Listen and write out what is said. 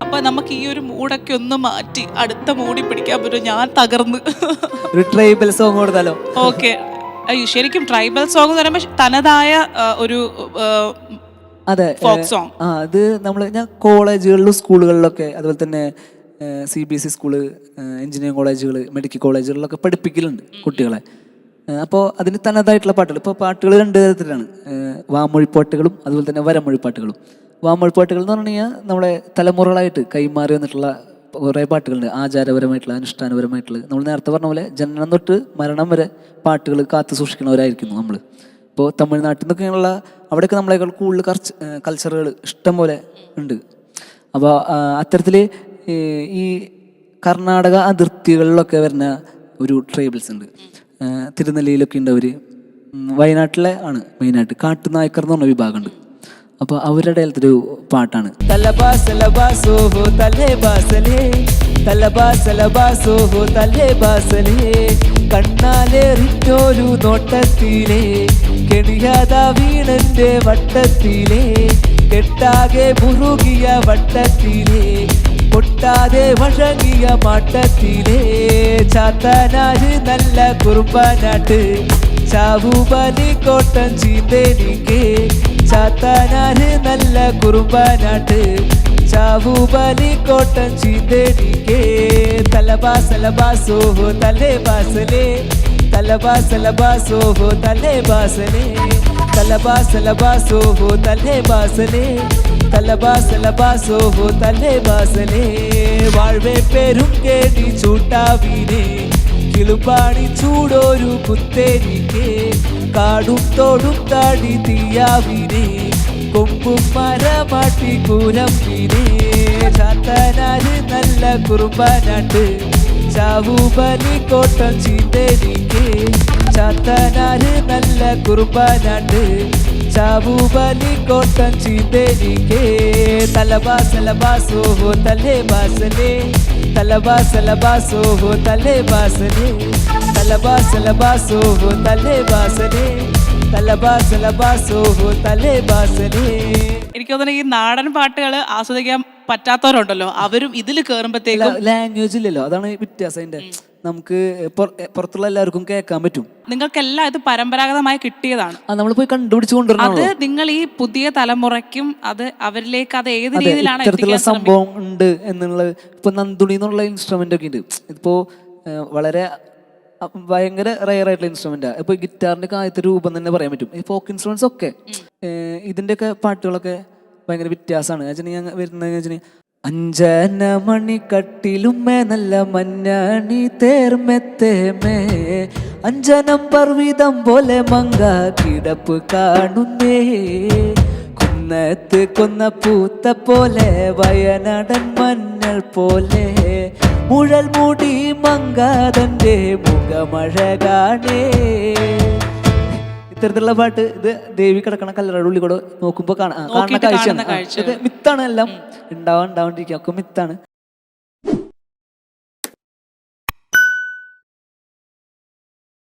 അപ്പൊ നമുക്ക് ഈ ഒരു മൂടൊക്കെ ഒന്ന് മാറ്റി അടുത്ത മൂടി പിടിക്കാൻ പറ്റും ഞാൻ തകർന്ന്. ഒരു ട്രൈബൽ സോങ് കൊടുത്താലോ? ഓക്കെ ശരിക്കും ട്രൈബൽ സോങ് എന്ന് പറയുമ്പോൾ തനതായ ഒരു അതെ ഫോക്ക് സോങ് ആ അത് നമ്മൾ ഞാൻ കോളേജുകളിലും സ്കൂളുകളിലൊക്കെ അതുപോലെ തന്നെ C B S E school engineering കോളേജുകൾ മെഡിക്കൽ കോളേജുകളിലൊക്കെ പഠിപ്പിക്കലുണ്ട് കുട്ടികളെ. അപ്പോൾ അതിന് തനതായിട്ടുള്ള പാട്ടുകൾ. ഇപ്പോൾ പാട്ടുകൾ രണ്ട് തരത്തിലാണ്. വാമൊഴിപ്പാട്ടുകളും അതുപോലെ തന്നെ വരമൊഴിപ്പാട്ടുകളും. വാമൊഴിപ്പാട്ടുകൾ എന്ന് പറഞ്ഞു കഴിഞ്ഞാൽ നമ്മളെ തലമുറകളായിട്ട് കൈമാറി വന്നിട്ടുള്ള കുറേ പാട്ടുകളുണ്ട്. ആചാരപരമായിട്ടുള്ള അനുഷ്ഠാനപരമായിട്ടുള്ള. നമ്മൾ നേരത്തെ പറഞ്ഞ പോലെ ജനനം തൊട്ട് മരണം വരെ പാട്ടുകൾ കാത്തു സൂക്ഷിക്കുന്നവരായിരിക്കുന്നു നമ്മൾ ഇപ്പോൾ തമിഴ്നാട്ടിൽ നിന്നൊക്കെയുള്ള അവിടെയൊക്കെ നമ്മളെക്കാൾ കൂടുതൽ കർച്ച് കൾച്ചറുകൾ ഇഷ്ടം പോലെ ഉണ്ട്. അപ്പോൾ അത്തരത്തിൽ ഈ കർണാടക അതിർത്തികളിലൊക്കെ വരുന്ന ഒരു ട്രൈബൽസ് ഉണ്ട്. തിരുനെല്ലിയിലൊക്കെ ഉണ്ട് അവർ വയനാട്ടിലെ ആണ് മെയിനായിട്ട്. കാട്ടുനായ്ക്കർ എന്ന് പറഞ്ഞ വിഭാഗമുണ്ട്. അപ്പോൾ അവരുടെ ഒരു പാട്ടാണ്. കണ്ണാലേറിഞ്ഞൊരു നോട്ടത്തിലേ. കെണിയാത വട്ടത്തിലേ. കെട്ടാകെ വഴങ്ങിയ മാട്ടത്തിലേ. ചാത്തനാര് നല്ല കുറുമ്പനാട്ട് ചാവുബലി കോട്ടം ചീന്തേനിക്ക് ചാത്തനാര് നല്ല കുറുമ്പനാട്ട് ചാവുബലി കോട്ടം ചീന്തേനിക്ക് തലബാസലബാസോ തലേ ബാസലേ തലബാസലബാസോ തലേ ബാസലേ തലബാസലബാസോ തലേ ബാസലേ തലബാസലബാസോ തലേ ബാസലേ വാഴ്വേ പേരും കേടി ചൂട്ടാവിനെ. കിളുപാണി ചൂടൊരു കുത്തേരിക്ക് കാടും തോടും താടി തീയാവിനെ. കൊമ്പും മരമാട്ടി കൂരമ്പിനെ. ചാത്തനാല് നല്ല കുറുമ്പനാട്ട് ചാവുബലി കോട്ടം ചീന്തേരിക്ക്. ചാത്തനാല് നല്ല കുറുമ്പനാട്ട് ചാവുബലി കോട്ടം ചീന്തേരിക്ക് തലബാസലബാസോ തലേ ബാസലേ തലബാസലബാസോ തലേ ബാസലേ തലബാസലബാസോ തലേ ബാസലേ തലബാസലബാസോ തലേ ബാസലേ എനിക്ക് തോന്നുന്നു ഈ നാടൻ പാട്ടുകൾ ആസ്വദിക്കാൻ പറ്റാത്തവരുണ്ടല്ലോ. അവരും ഇതിൽ കേറുമ്പോഴത്തേക്കും ലാംഗ്വേജ് ഇല്ലല്ലോ. അതാണ് വ്യത്യാസം അതിന്റെ. നമുക്ക് പുറത്തുള്ള എല്ലാവർക്കും കേൾക്കാൻ പറ്റും. നിങ്ങൾക്കെല്ലാം ഇത് പരമ്പരാഗതമായി കിട്ടിയതാണ്. നമ്മൾ പോയി കണ്ടുപിടിച്ചുകൊണ്ടിരുന്നത് കൊണ്ടുവരണം അത് നിങ്ങൾ ഈ പുതിയ തലമുറയ്ക്കും അത് അവരിലേക്ക് അത് ഏത് രീതിയിലാണ് ഇത്തരത്തിലുള്ള സംഭവം ഉണ്ട് എന്നുള്ളത് ഇപ്പൊ നന്ദുണി എന്നുള്ള ഇൻസ്ട്രുമെന്റ് ഒക്കെ ഉണ്ട്. ഇപ്പോ വളരെ ഭയങ്കര റയർ ആയിട്ടുള്ള ഇൻസ്ട്രുമെന്റ് ഇപ്പൊ ഗിറ്റാറിന്റെ ഒക്കെ ആദ്യത്തെ രൂപം തന്നെ പറയാൻ പറ്റും. ഈ ഫോക്ക് ഇൻസ്ട്രുമെന്റ്സ് ഒക്കെ ഇതിന്റെ ഇതിന്റെയൊക്കെ പാട്ടുകളൊക്കെ ഭയങ്കര വ്യത്യാസമാണ്. വെച്ചിട്ടുണ്ടെങ്കിൽ വരുന്നത് വെച്ചിട്ടുണ്ടെങ്കിൽ അഞ്ചന മണിക്കട്ടിലും കട്ടിലുമേ നല്ല മഞ്ഞണി തേർമെത്തേമേ അഞ്ചനം പർവിതം പോലെ മങ്ക കിടപ്പ് കാണുന്നേ. കുന്നത്ത് കൊന്ന പൂത്ത പോലെ വയനടൻ മഞ്ഞൾ പോലെ. മുഴൽ മൂടി മുഖമഴ മുഖമഴകാണേ ഇത്തരത്തിലുള്ള പാട്ട് ഇത് ദേവി കിടക്കണ കല്ലറയുടെ ഉള്ളിൽ കൂടെ നോക്കുമ്പോ കാണാം. കാണുന്ന കാഴ്ചയാണ്. ഇത് മിത്താണ് എല്ലാം ഉണ്ടാവാൻ ഉണ്ടാവാണ്ടിരിക്കുക ഒക്കെ മിത്താണ്.